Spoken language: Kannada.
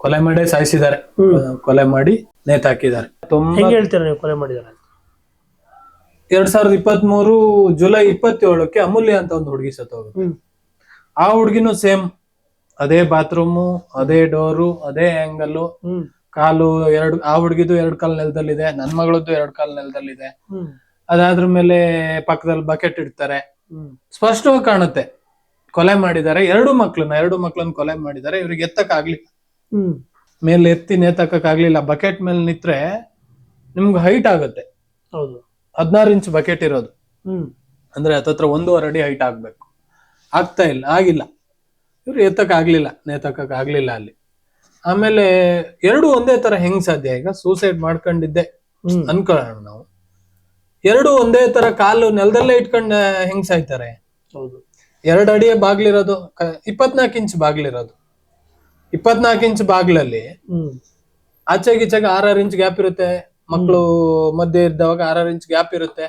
ಕೊಲೆ ಮಾಡಿ ಸಾಯಿಸಿದ್ದಾರೆ. ಕೊಲೆ ಮಾಡಿ ನೇತಾಕಿದ್ದಾರೆ ಹೆಂಗ್ ಹೇಳ್ತೀರಾ ನೀವು ಕೊಲೆ ಮಾಡಿದಾರೆ ಎರಡ್ ಸಾವಿರದ ಇಪ್ಪತ್ತ್ ಮೂರು ಜುಲೈ ಇಪ್ಪತ್ತೇಳಕ್ಕೆ ಅಮೂಲ್ಯ ಅಂತ ಒಂದು ಹುಡುಗಿ ಸತ್ತೋಗುತ್ತೆ ಆ ಹುಡುಗಿನೂ ಸೇಮ್. ಅದೇ ಬಾತ್ರೂಮು ಅದೇ ಡೋರು ಅದೇ ಆಂಗಲ್ ಕಾಲು ಎರಡು ಆ ಹುಡುಗಿದು ಎರಡು ಕಾಲ್ ನೆಲದಲ್ಲಿದೆ ನನ್ ಮಗಳದ್ದು ಎರಡು ಕಾಲ್ ನೆಲದಲ್ಲಿದೆ. ಅದಾದ್ರ ಮೇಲೆ ಪಕ್ಕದಲ್ಲಿ ಬಕೆಟ್ ಇಡ್ತಾರೆ. ಸ್ಪಷ್ಟವಾಗಿ ಕಾಣುತ್ತೆ. ಕೊಲೆ ಮಾಡಿದ್ದಾರೆ ಎರಡು ಮಕ್ಳನ್ನ ಎರಡು ಮಕ್ಳನ್ನ ಕೊಲೆ ಮಾಡಿದ್ದಾರೆ ಇವ್ರಿಗೆ ಎತ್ತಕ್ ಆಗ್ಲಿಲ್ಲ ಹ್ಮ್ ಮೇಲೆ ಎತ್ತಿ ಆಗ್ಲಿಲ್ಲ ಬಕೆಟ್ ಮೇಲೆ ನಿತ್ರೆ ನಿಮ್ಗೆ ಹೈಟ್ ಆಗುತ್ತೆ. ಹೌದು. ಹದಿನಾರು ಇಂಚ್ ಬಕೆಟ್ ಇರೋದು. ಹ್ಮ್. ಅಂದ್ರೆ ಹತ್ತತ್ರ ಒಂದೂವರೆ ಅಡಿ ಹೈಟ್ ಆಗ್ಬೇಕು. ಆಗ್ತಾ ಇಲ್ಲ ಆಗಿಲ್ಲ. ಇವ್ರು ಎತ್ತಕ್ ಆಗ್ಲಿಲ್ಲ ನೇತಕ್ಕಕ್ ಆಗ್ಲಿಲ್ಲ ಅಲ್ಲಿ. ಆಮೇಲೆ ಎರಡು ಒಂದೇ ತರ ಹೆಂಗ್ ಸಾಧ್ಯ ಈಗ? ಸೂಸೈಡ್ ಮಾಡ್ಕೊಂಡಿದ್ದೆ ಅನ್ಕೊಳ್ಳೋಣ ನಾವು. ಎರಡು ಒಂದೇ ತರ ಕಾಲು ನೆಲದಲ್ಲೇ ಇಟ್ಕೊಂಡ್ ಹೆಂಗ್ ಸಾಯ್ತಾರೆ? ಹೌದು. ಎರಡು ಅಡಿಯ ಬಾಗ್ಲಿರೋದು ಇಪ್ಪತ್ನಾಲ್ಕು ಇಂಚ್ ಬಾಗ್ಲಿರೋದು. ಇಪ್ಪತ್ನಾಲ್ಕು ಇಂಚ್ ಬಾಗ್ಲಲ್ಲಿ ಹ್ಮ್. ಆಚೆಗೆ ಈಚೆಗೆ ಆರಾರು ಇಂಚ್ ಗ್ಯಾಪ್ ಇರುತ್ತೆ. ಮಕ್ಕಳು ಮಧ್ಯೆ ಇದ್ದವಾಗ ಆರಾರು ಇಂಚ್ ಗ್ಯಾಪ್ ಇರುತ್ತೆ.